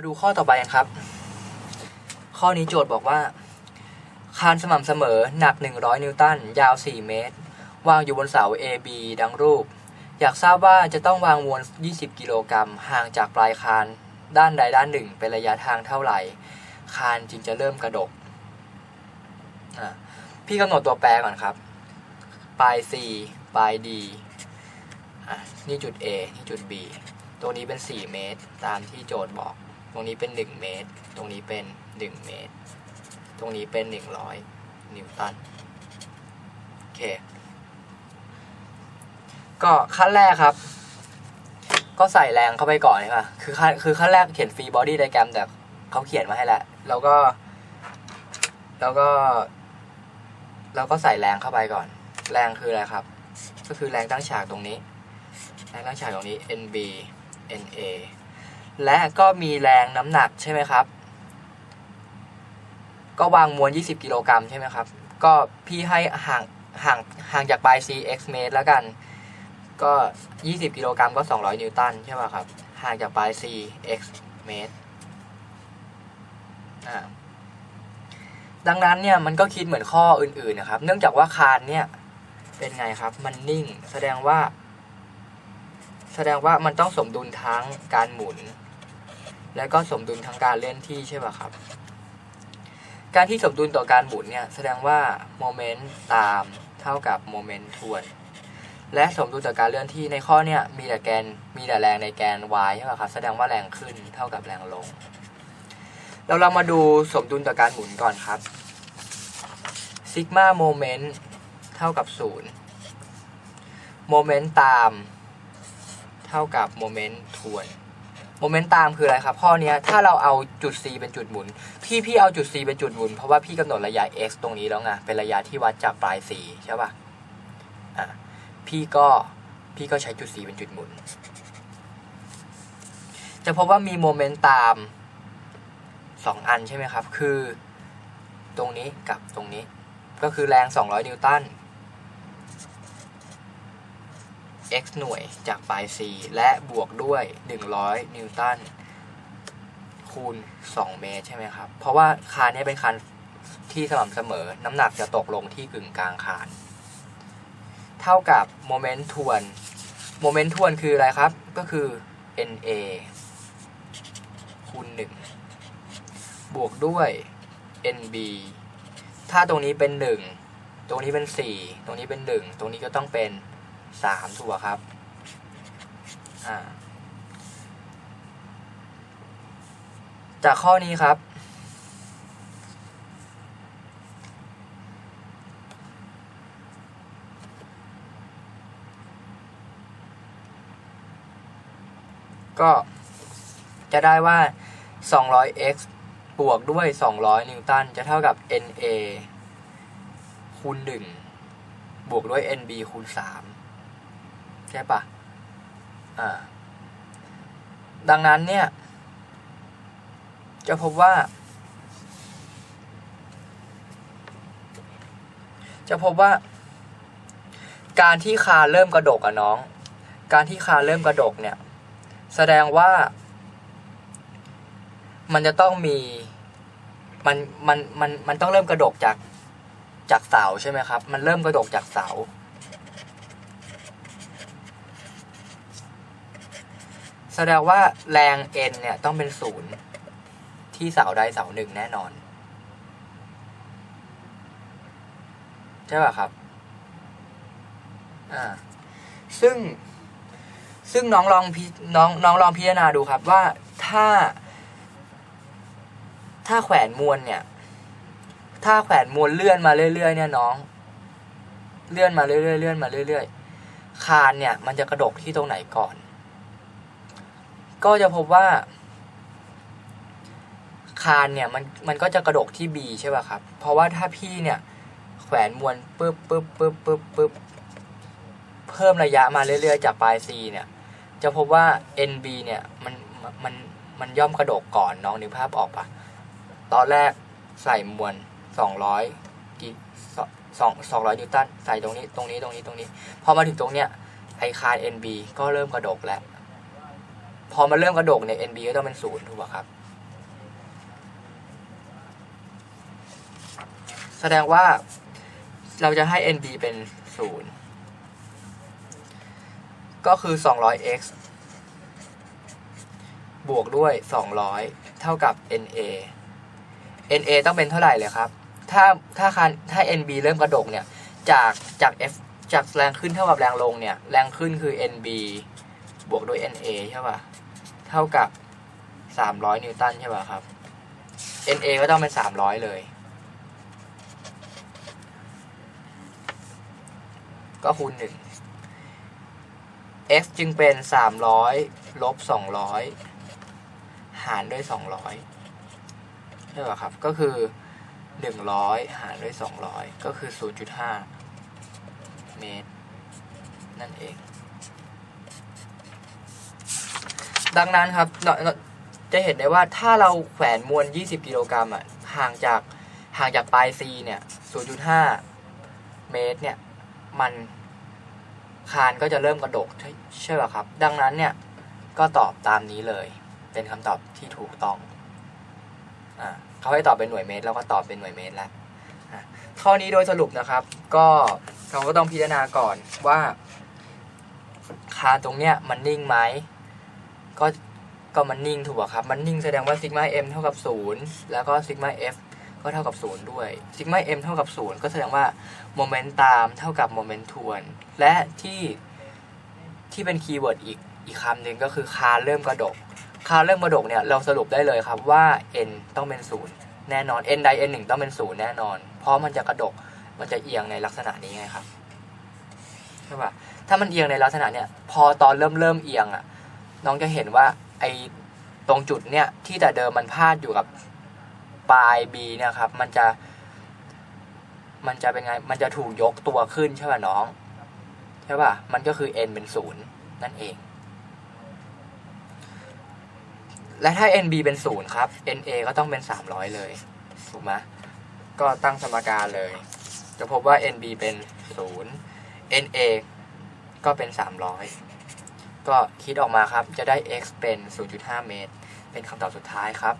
มาดูข้อต่อไปกันครับ ข้อนี้โจทย์บอกว่า คานสม่ำเสมอหนัก 100 นิวตัน ยาว 4 เมตร วางอยู่บนเสา AB ดังรูป อยากทราบว่าจะต้องวางมวล20 กิโลกรัมห่างจากปลายคานด้านใดด้านหนึ่ง เป็นระยะทางเท่าไหร่ คานจึงจะเริ่มกระดก พี่กำหนดตัวแปรก่อนครับ ปลาย C ปลาย D นี่จุด A นี่จุด B ตรงนี้เป็น 4 เมตร ตามที่โจทย์บอก ตรงนี้เป็น 1 เมตร ตรงนี้เป็น 1 เมตร ตรงนี้เป็น 100 นิวตัน โอเค ก็ขั้นแรกครับ ก็ใส่แรงเข้าไปก่อนใช่ปะคือขั้นคือขั้นแรกเขียนฟรีบอดี้ไดแกรมแต่เขาเขียนมาให้แล้ว แล้วก็ แล้วก็ แล้วก็ใส่แรงเข้าไปก่อน แรงคืออะไรครับ ก็คือแรงตั้งฉากตรงนี้ แรงตั้งฉากตรงนี้ NB NA และก็มีแรงน้ำหนักใช่ไหมครับ ก็วางมวล 20 กิโลกรัมใช่ไหมครับ ก็พี่ให้ห่างห่างห่างจากปลาย c x เมตรแล้วกัน ก็ 20 กิโลกรัมก็ 200 นิวตันใช่ป่ะครับ ห่างจากปลาย c x เมตรอ่าดังนั้นเนี่ยมันก็คิดเหมือนข้ออื่นๆนะครับ เนื่องจากว่าคานเนี่ยเป็นไงครับ มันนิ่ง แสดงว่า แสดงว่ามันต้องสมดุลทั้งการหมุน และก็สมดุลทั้งการเลื่อนที่ใช่ป่ะครับ การที่สมดุลต่อการหมุนเนี่ยแสดงว่าโมเมนต์ตามเท่ากับโมเมนต์ทวน และสมดุลต่อการเลื่อนที่ในข้อเนี่ยมีแต่แกนมีแต่แรงในแกน y ใช่ป่ะครับแสดงว่าแรงขึ้นเท่ากับแรงลง เราเรามาดูสมดุลต่อการหมุนก่อนครับซิกมาโมเมนต์เท่ากับศูนย์โมเมนต์ตาม เท่ากับโมเมนต์ทวน โมเมนต์ตามคืออะไรครับ ข้อเนี้ยถ้าเราเอาจุด c เป็นจุดหมุน พี่พี่เอาจุด c เป็นจุดหมุน เพราะว่าพี่กำหนดระยะ x ตรงนี้แล้วไงเป็นระยะที่วัดจากปลาย c ใช่ป่ะอะพี่ก็พี่ก็ใช้จุด c เป็นจุดหมุน จะพบว่ามีโมเมนต์ตามสองอันใช่ไหมครับ คือตรงนี้กับตรงนี้ ก็คือแรง 200 นิวตัน x หน่วยจากปลาย c และบวกด้วย 100 นิวตันคูณ 2 เมตรใช่ไหมครับ เพราะว่าคานนี้เป็นคานที่สม่ำเสมอ น้ำหนักจะตกลงที่กึ่งกลางคาน เท่ากับโมเมนต์ทวน โมเมนต์ทวนคืออะไรครับ ก็คือ NA คูณ 1 บวกด้วย NB ถ้าตรงนี้เป็น 1 ตรงนี้เป็น 4 ตรงนี้เป็น 1 ตรงนี้ก็ต้องเป็น 3ถูกปะครับ อ่า จากข้อนี้ครับ ก็จะได้ว่า 200x บวกด้วย 200 นิวตัน จะเท่ากับ NA คูณ 1 บวกด้วย NB คูณ 3 ใช่ปะอ่า ดังนั้นเนี่ย จะพบว่า จะพบว่า การที่คาเริ่มกระดกอะน้อง การที่คาเริ่มกระดกเนี่ย แสดงว่า มันจะต้องมีมันมันมันมันต้องเริ่มกระดกจากจากเสาใช่ไหมครับ มันเริ่มกระดกจากเสา แสดงว่าแรง N เนี่ยต้องเป็นศูนย์ที่เสาใดเสาหนึ่งแน่นอน ใช่ป่ะครับ อ่า ซึ่ง ซึ่งน้องลองพิน้องน้องลองพิจารณาดูครับว่าถ้า ถ้าแขวนมวลเนี่ย ถ้าแขวนมวลเลื่อนมาเรื่อยๆเนี่ยน้อง เลื่อนมาเรื่อยๆเลื่อนมาเรื่อยๆคานเนี่ย มันจะกระดกที่ตรงไหนก่อน ก็จะพบว่า คานเนี่ยมันมันก็จะกระดกที่ B ใช่ป่ะครับ เพราะว่าถ้าพี่เนี่ย แขวนมวลปึ๊บปึ๊บปึ๊บปึ๊บปึ๊บเพิ่มระยะมาเรื่อยๆจากปลาย C เนี่ย จะพบว่า NB เนี่ยมันมันมันย่อมกระดกก่อนน้องนึกภาพออกปะตอนแรกใส่มวล200กิสองสองร้อยนิวตันใส่ตรงนี้ตรงนี้ตรงนี้ตรงนี้ พอมาถึงตรงเนี้ยไอคาน NB ก็เริ่มกระดกแล้ว พอมาเริ่มกระโดกเนี่ย NB ก็ต้องเป็นศูนย์ถูกป่ะครับ แสดงว่าเราจะให้ NB เป็นศูนย์ก็คือ 200x บวกด้วย 200 เท่ากับ na na ต้องเป็นเท่าไหร่เลยครับ ถ้าถ้าคันถ้า nb เริ่มกระดกเนี่ย จากจาก f จากแรงขึ้นเท่ากับแรงลงเนี่ย แรงขึ้นคือ nb บวกด้วย na ใช่ป่ะ เท่ากับ 300 นิวตันใช่ป่ะครับ na ก็ต้องเป็น 300 เลย ก็คูณ 1 x จึงเป็น 300 ลบ 200 หารด้วย 200ใช่ป่ะครับ ก็คือ 100 หารด้วย 200 ก็คือ 0.5 เมตร นั่นเอง ดังนั้นครับเราจะเห็นได้ว่าถ้าเราแขวนมวล 20 กิโลกรัมอะห่างจากห่างจากปลาย C เนี่ย 0.5 เมตรเนี่ย มันคานก็จะเริ่มกระดกใช่ใช่ป่ะครับ ดังนั้นเนี่ยก็ตอบตามนี้เลย เป็นคำตอบที่ถูกต้องอ่าเขาให้ตอบเป็นหน่วยเมตรแล้วก็ตอบเป็นหน่วยเมตรแล้วอะข้อนี้โดยสรุปนะครับ ก็เราก็ต้องพิจารณาก่อนว่า คานตรงเนี้ยมันนิ่งไหม ก็ก็มันนิ่งถูกป่ะครับ มันนิ่งแสดงว่าซิกมา m เท่ากับ 0 แล้วก็ซิกมา f ก็เท่ากับ 0 ด้วยซิกมา m เท่ากับ 0 ก็แสดงว่าโมเมนต์ตามเท่ากับโมเมนต์ทวน และที่ที่เป็นคีย์เวิร์ดอีกอีกคำหนึ่งก็คือคาเริ่มกระดก คาเริ่มกระดกเนี่ยเราสรุปได้เลยครับว่า n ต้องเป็น 0 แน่นอน n ใด n หนึ่งต้องเป็น 0 แน่นอน เพราะมันจะกระดกมันจะเอียงในลักษณะนี้ไงครับใช่ป่ะถ้ามันเอียงในลักษณะเนี่ยพอตอนเริ่มเริ่มเอียงอะ น้องจะเห็นว่าไอตรงจุดเนี่ยที่แต่เดิมมันพาดอยู่กับปลาย B เนี่ยครับ มันจะ มันจะเป็นไง มันจะถูกยกตัวขึ้นใช่ป่ะน้อง ใช่ป่ะ มันก็คือ n เป็นศูนย์นั่นเอง และถ้า nb เป็นศูนย์ครับ na ก็ต้องเป็นสามร้อยเลย ถูกไหมก็ตั้งสมการเลย จะพบว่า nb เป็นศูนย์ na ก็เป็นสามร้อย ก็คิดออกมาครับ จะได้ x เป็น 0.5 เมตร เป็นคำตอบสุดท้ายครับ